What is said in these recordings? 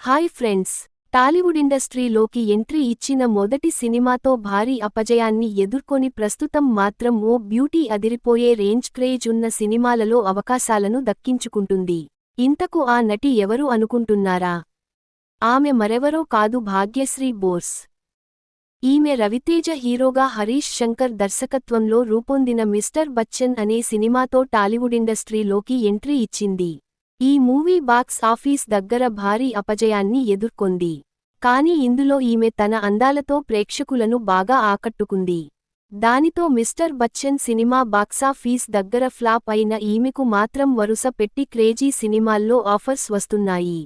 Hi friends Tollywood ఇండస్ట్రీలోకి entry ఇచ్చిన మొదటి సినిమాతో భారీ అపజయాన్ని ఎదుర్కొని ప్రస్తుతం మాత్రం ఓ బ్యూటీ అదిరిపోయే రేంజ్ క్రేజ్ ఉన్న సినిమాలలో అవకాశాలను దక్కించుకుంటుంది. ఇంతకు ఆ నటి ఎవరు అనుకుంటున్నారా? ఆమె మరెవరో కాదు భాగ్యశ్రీ బోర్స్ ఈమె రవితేజ హీరోగా హరీష్ శంకర్ దర్శకత్వంలో రూపొందిన మిస్టర్ బచ్చన్ అనే సినిమాతో టాలీవుడ్ ఇండస్ట్రీలోకి ఎంట్రీ ఇచ్చింది. ఈ మూవీ బాక్స్ ఆఫీస్ దగ్గర భారీ అపజయాన్ని ఎదుర్కొంది. కాని ఇందులో ఈమె తన అందాలతో ప్రేక్షకులను బాగా ఆకట్టుకుంది. దానితో Mister Bachchan cinema box office దగ్గర ఫ్లాప్ అయిన ఈమెకు మాత్రం వరుస పెట్టి క్రేజీ సినిమాల్లో ఆఫర్స్ వస్తున్నాయి.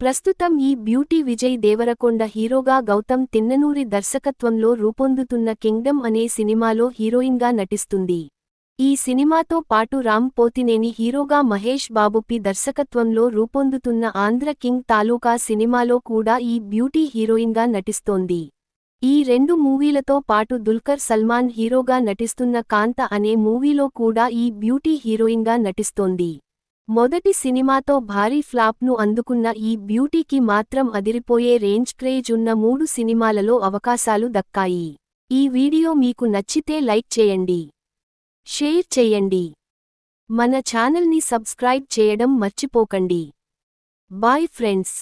ప్రస్తుతం ఈ బ్యూటీ విజయ్ దేవరకొండ హీరోగా గౌతమ్ తిన్ననూరి దర్శకత్వంలో రూపొందుతున్న కింగ్డమ్ అనే సినిమాలో హీరోయిన్గా నటిస్తుంది. ఈ సినిమాతో పాటు రామ్ పోతినేని హీరోగా మహేష్ బాబుపి దర్శకత్వంలో రూపొందుతున్న ఆంధ్ర కింగ్ తాలూకా సినిమాలో కూడా ఈ బ్యూటీ హీరోయిన్గా నటిస్తోంది. ఈ రెండు మూవీలతో పాటు దుల్కర్ సల్మాన్ హీరోగా నటిస్తున్న కాంత అనే మూవీలో కూడా ఈ బ్యూటీ హీరోయిన్గా నటిస్తోంది. మొదటి సినిమాతో భారీ ఫ్లాప్ను అందుకున్న ఈ బ్యూటీకి మాత్రం అదిరిపోయే రేంజ్ క్రేజ్ ఉన్న మూడు సినిమాలలో అవకాశాలు దక్కాయి. ఈ వీడియో మీకు నచ్చితే లైక్ చేయండి. షేర్ చెయ్యండి మన ఛానల్ని సబ్స్క్రైబ్ చేయడం మర్చిపోకండి. Bye friends.